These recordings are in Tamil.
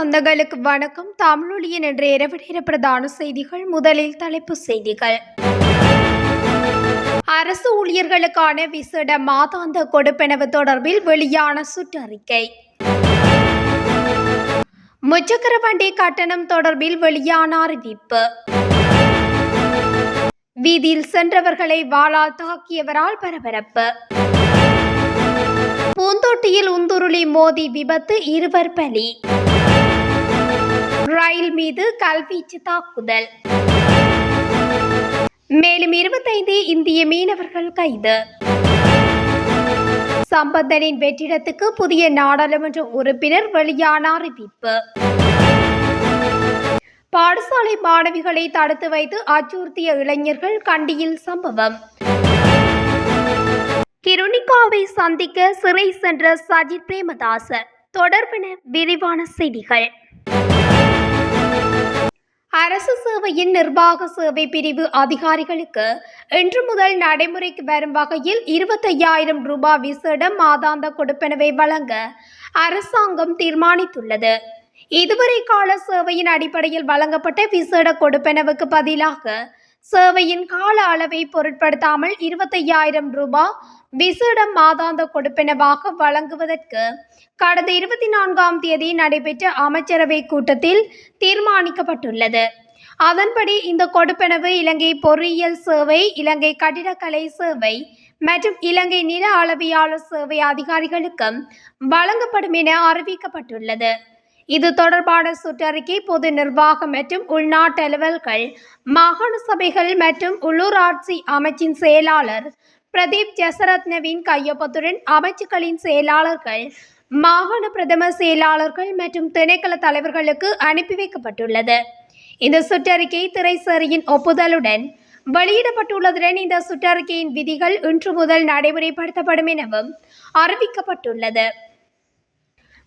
சொந்தங்களுக்கு வணக்கம். தமிழொலியின் என்ற இரவு நேர பிரதான செய்திகள் முதலில் தலைப்பு செய்திகள். அரசு ஊழியர்களுக்கான விசேட மாதாந்த கொடுப்பனவு தொடர்பில் வெளியான சுற்றறிக்கை. முச்சக்கர வண்டி கட்டணம் தொடர்பில் வெளியான அறிவிப்பு. வீதியில் சென்றவர்களை வாளால் தாக்கியவரால் பரபரப்பு. பூந்தொட்டியில் உந்துருளி மோதி விபத்து இருவர் பலி. ரயில் மீது கல்வீச்சு தாக்குதல். மேலும் இருபத்தைந்து இந்திய மீனவர்கள் கைது. சம்பந்தனின் வெற்றிடத்துக்கு புதிய நாடாளுமன்ற உறுப்பினர் வெளியான அறிவிப்பு. பாடசாலை மாணவிகளை தடுத்து வைத்து அச்சுறுத்திய இளைஞர்கள் கண்டியில் சம்பவம். கிருணிகாவை சந்திக்க சிறை சென்ற சஜித் பிரேமதாச தொடர்பின விரிவான செய்திகள். அரசு சேவையின் நிர்வாக சேவை பிரிவு அதிகாரிகளுக்கு இன்று முதல் நடைமுறைக்கு வரும் வகையில் இருபத்தையாயிரம் ரூபாய் விசேட மாதாந்த கொடுப்பனவை வழங்க அரசாங்கம் தீர்மானித்துள்ளது. இதுவரை கால சேவையின் அடிப்படையில் வழங்கப்பட்ட விசேட கொடுப்பனவுக்கு பதிலாக சேவையின் கால அளவை பொருட்படுத்தாமல் இருபத்தையாயிரம் ரூபாய் விசேட மாதாந்த கொடுப்பனவாக வழங்குவதற்கு கடந்த இருபத்தி நான்காம் தேதி நடைபெற்ற அமைச்சரவை கூட்டத்தில் தீர்மானிக்கப்பட்டுள்ளது. அதன்படி இந்த கொடுப்பனவு இலங்கை பொறியியல் சேவை இலங்கை கட்டிடக்கலை சேவை மற்றும் இலங்கை நில அளவியாளர் சேவை அதிகாரிகளுக்கும் வழங்கப்படும் என அறிவிக்கப்பட்டுள்ளது. இது தொடர்பான சுற்றறிக்கை பொது நிர்வாகம் மற்றும் உள்நாட்டு அலுவல்கள் மாகாண சபைகள் மற்றும் உள்ளூராட்சி அமைச்சின் செயலாளர் பிரதீப் ஜசரத்னவின் கையொப்பத்துடன் அமைச்சுக்களின் செயலாளர்கள் மாகாண பிரதம செயலாளர்கள் மற்றும் திணைக்கள தலைவர்களுக்கு அனுப்பி வைக்கப்பட்டுள்ளது. இந்த சுற்றறிக்கை திரைசேரியின் ஒப்புதலுடன் வெளியிடப்பட்டுள்ளதுடன் இந்த சுற்றறிக்கையின் விதிகள் இன்று முதல் நடைமுறைப்படுத்தப்படும் எனவும் அறிவிக்கப்பட்டுள்ளது.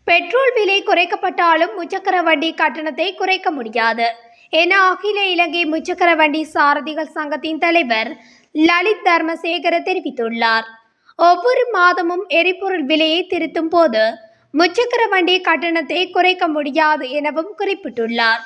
பெட்ரோல் விலை குறைக்கப்பட்டாலும் முச்சக்கர வண்டி கட்டணத்தை குறைக்க முடியாது. என அகில இலங்கை முச்சக்கர வண்டி சாரதிகள் சங்கத்தின் தலைவர் லலித் தர்மசேகர தெரிவித்துள்ளார். ஒவ்வொரு மாதமும் எரிபொருள் விலையை திருத்தும் போது முச்சக்கர வண்டி கட்டணத்தை குறைக்க முடியாது எனவும் குறிப்பிட்டுள்ளார்.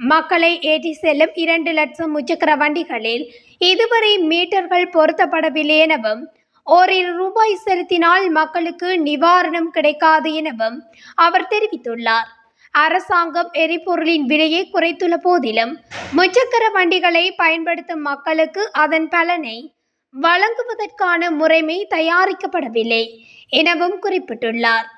மக்களை ஏற்றி செல்லும் இரண்டு லட்சம் முச்சக்கர வண்டிகளில் இதுவரை மீட்டர்கள் பொருத்தப்படவில்லை எனவும் ஓரிரு ரூபாய் செலுத்தினால் மக்களுக்கு நிவாரணம் கிடைக்காது எனவும் அவர் தெரிவித்துள்ளார். அரசாங்கம் எரிபொருளின் விலையை குறைத்துள்ள போதிலும் முச்சக்கர வண்டிகளை பயன்படுத்தும் மக்களுக்கு அதன் பலனை வழங்குவதற்கான முறைமை தயாரிக்கப்படவில்லை எனவும் குறிப்பிட்டுள்ளார்.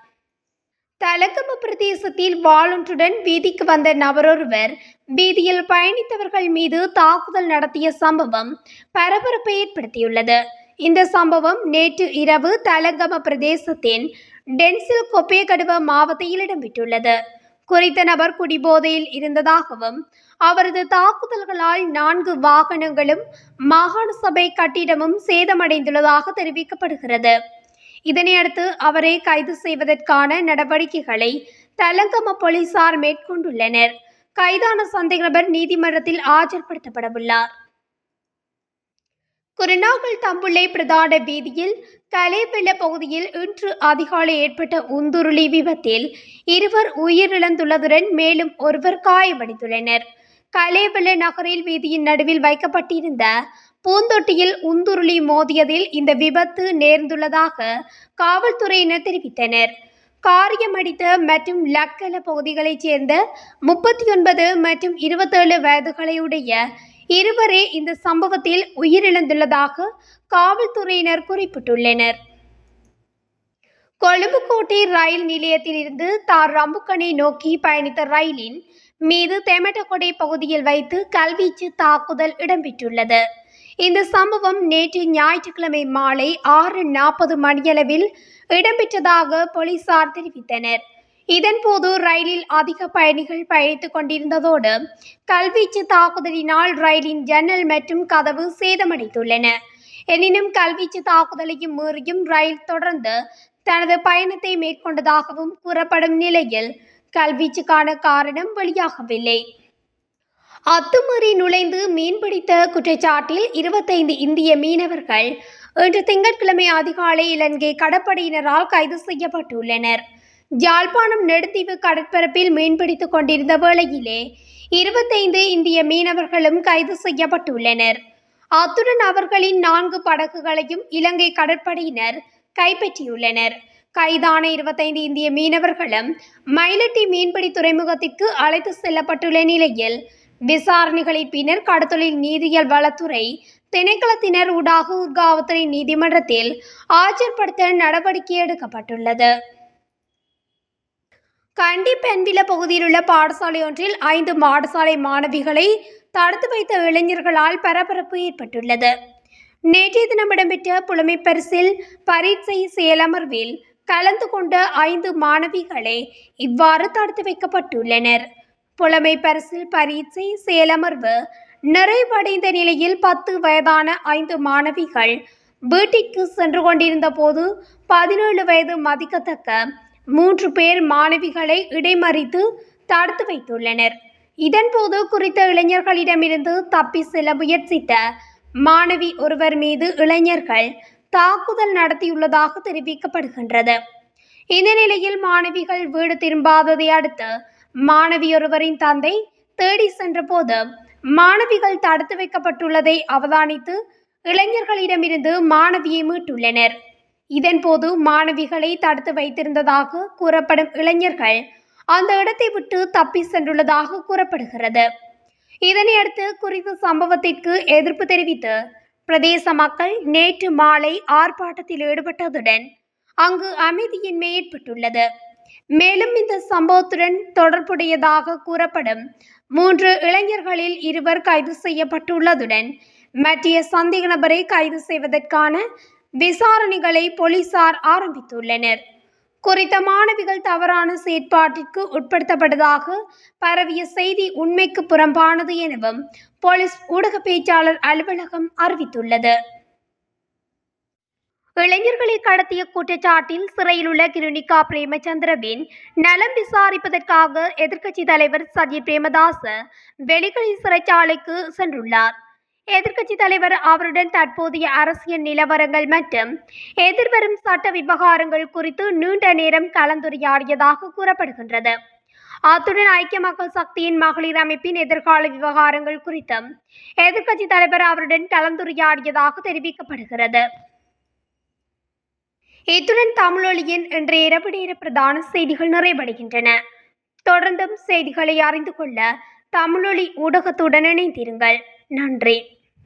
தலகம பிரதேசத்தில் வாளொன்றுடன் வீதிக்கு வந்த நபரொருவர் வீதியில் பயணித்தவர்கள் மீது தாக்குதல் நடத்திய சம்பவம் பரபரப்பை ஏற்படுத்தியுள்ளது. இந்த சம்பவம் நேற்று இரவு தலங்கம பிரதேசத்தின் டென்சில் கொப்பேகடுவ மாவட்டத்தில் இடம்பெற்றுள்ளது. குறித்த நபர் குடிபோதையில் இருந்ததாகவும் அவரது தாக்குதல்களால் நான்கு வாகனங்களும் மாகாண சபை கட்டிடமும் சேதமடைந்துள்ளதாக தெரிவிக்கப்படுகிறது. இதனையடுத்து அவரை கைது செய்வதற்கான நடவடிக்கைகளை தலங்கம போலீசார் மேற்கொண்டுள்ளனர். கைதான சந்தேக நபர் நீதிமன்றத்தில் ஆஜர்படுத்தப்படவுள்ளார். குருநாகல் தம்புள்ளை பிரதான வீதியில் கலைவெள்ள பகுதியில் இன்று அதிகாலை ஏற்பட்ட உந்துருளி விபத்தில் இருவர் உயிரிழந்துள்ளதுடன் மேலும் ஒருவர் காயமடைந்துள்ளனர். கலைவெள்ள நகரில் வீதியின் நடுவில் வைக்கப்பட்டிருந்த பூந்தொட்டியில் உந்துருளி மோதியதில் இந்த விபத்து நேர்ந்துள்ளதாக காவல்துறையினர் தெரிவித்தனர். காரியமடித்த மற்றும் லக்கல பகுதிகளைச் சேர்ந்த முப்பத்தி ஒன்பது மற்றும் இருபத்தேழு வயதுகளையுடைய இருவரே இந்த சம்பவத்தில் உயிரிழந்துள்ளதாக காவல்துறையினர் குறிப்பிட்டுள்ளனர். கொழும்புக்கோட்டை ரயில் நிலையத்திலிருந்து தார் ரம்புக்கனை நோக்கி பயணித்த ரயிலின் மீது தெமட்டகொடை பகுதியில் வைத்து கல்வீச்சு தாக்குதல் இடம்பெற்றுள்ளது. இந்த சம்பவம் நேற்று ஞாயிற்றுக்கிழமை மாலை ஆறு நாற்பது மணியளவில் இடம்பெற்றதாக போலீசார் தெரிவித்தனர். இதன்போது ரயிலில் அதிக பயணிகள் பயணித்துக் கொண்டிருந்ததோடு கல்வீச்சு தாக்குதலினால் ரயிலின் ஜன்னல் மற்றும் கதவு சேதமடைந்துள்ளன. எனினும் கல்வீச்சு தாக்குதலையும் மீறியும் ரயில் தொடர்ந்து தனது பயணத்தை மேற்கொண்டதாகவும் கூறப்படும் நிலையில் கல்வீச்சுக்கான காரணம் வெளியாகவில்லை. அத்துமீறி நுழைந்து மீன்பிடித்த குற்றச்சாட்டில் இருபத்தைந்து இந்திய மீனவர்கள் இன்று திங்கட்கிழமை அதிகாலை இலங்கை கடற்படையினரால் கைது செய்யப்பட்டுள்ளனர். ஜாழ்ப்பாணம் நெடுத்தீவு கடற்பரப்பில் மீன்பிடித்துக் கொண்டிருந்த வேளையிலே இருபத்தைந்து இந்திய மீனவர்களும் கைது செய்யப்பட்டுள்ளனர். அத்துடன் அவர்களின் நான்கு படகுகளையும் இலங்கை கடற்படையினர் கைப்பற்றியுள்ளனர். கைதான இருபத்தைந்து இந்திய மீனவர்களும் மயிலட்டி மீன்பிடி துறைமுகத்திற்கு அழைத்து செல்லப்பட்டுள்ள நிலையில் விசாரணைகளின் பின்னர் கடத்தொழில் நீதியியல் வளத்துறை திணைக்களத்தினர் ஊடாக ஊர்காவத்துறை நீதிமன்றத்தில் ஆஜர்படுத்த நடவடிக்கை எடுக்கப்பட்டுள்ளது. கண்டி பெண்வில பகுதியில் உள்ள பாடசாலை ஒன்றில் ஐந்து பாடசாலை மாணவிகளை தடுத்து வைத்த இளைஞர்களால் பரபரப்பு ஏற்பட்டுள்ளது. நேற்றைய தினம் இடம்பெற்ற புலமை பரிசில் பரீட்சை செயலமர்வில் கலந்து கொண்ட ஐந்து மாணவிகளே இவ்வாறு தடுத்து வைக்கப்பட்டுள்ளனர். புலமை பரிசில் பரீட்சை செயலமர்வு நிறைவடைந்த நிலையில் பத்து வயதான ஐந்து மாணவிகள் வீட்டிற்கு சென்று கொண்டிருந்த போது பதினேழு வயது மதிக்கத்தக்க மூன்று பேர் மாணவிகளை இடைமறித்து தடுத்து வைத்துள்ளனர். இதன்போது குறித்த இளைஞர்களிடமிருந்து தப்பி செல்ல முயற்சித்த மாணவி ஒருவர் மீது இளைஞர்கள் தாக்குதல் நடத்தியுள்ளதாக தெரிவிக்கப்படுகின்றது. இந்த நிலையில் மாணவிகள் வீடு திரும்பாததை அடுத்து மாணவியொருவரின் தந்தை தேடி சென்றபோது மாணவிகள் தடுத்து வைக்கப்பட்டுள்ளதை அவதானித்து இளைஞர்களிடமிருந்து மாணவியை மீட்டுள்ளனர். இதன்போது மாணவிகளை தடுத்து வைத்திருந்ததாக கூறப்படும் இளைஞர்கள் அந்த இடத்தை விட்டு தப்பி சென்றுள்ளதாக கூறப்படுகிறது. இதனையடுத்து குறித்த சம்பவத்திற்கு எதிர்ப்பு தெரிவித்து பிரதேச மக்கள் நேற்று மாலை ஆர்ப்பாட்டத்தில் ஈடுபட்டதுடன் அங்கு அமைதியின்மை ஏற்பட்டுள்ளது. மேலும் இந்த சம்பவத்துடன் தொடர்புடையதாக கூறப்படும் மூன்று இளைஞர்களில் இருவர் கைது செய்யப்பட்டுள்ளதுடன் மற்றிய சந்தேக நபரை கைது செய்வதற்கான விசாரணைகளை போலீசார் ஆரம்பித்துள்ளனர். குறித்த மாணவிகள் தவறான செயற்பாட்டிற்கு உட்படுத்தப்பட்டதாக பரவிய செய்தி உண்மைக்கு புறம்பானது எனவும் போலீஸ் ஊடக பேச்சாளர் அலுவலகம் அறிவித்துள்ளது. இளைஞர்களை கடத்திய குற்றச்சாட்டில் சிறையில் உள்ள கிருணிகா பிரேமச்சந்திரவின் நலம் விசாரிப்பதற்காக எதிர்க்கட்சி தலைவர் சஜி பிரேமதாச வெளிகளி சிறைச்சாலைக்கு சென்றுள்ளார். எதிர்க்கட்சி தலைவர் அவருடன் தற்போதைய அரசியல் நிலவரங்கள் மற்றும் எதிர்வரும் சட்ட விவகாரங்கள் குறித்து நீண்ட நேரம் கலந்துரையாடியதாக கூறப்படுகின்றது. அத்துடன் ஐக்கிய மக்கள் சக்தியின் மகளிர் அமைப்பின் எதிர்கால விவகாரங்கள் குறித்தும் எதிர்க்கட்சி தலைவர் அவருடன் கலந்துரையாடியதாக தெரிவிக்கப்படுகிறது. இத்துடன் தமிழொலியின் இன்றைய இரவு நேர பிரதான செய்திகள் நிறைவடைகின்றன. தொடர்ந்தும் செய்திகளை அறிந்து கொள்ள தமிழொலி ஊடகத்துடன் இணைந்திருங்கள். நன்றி.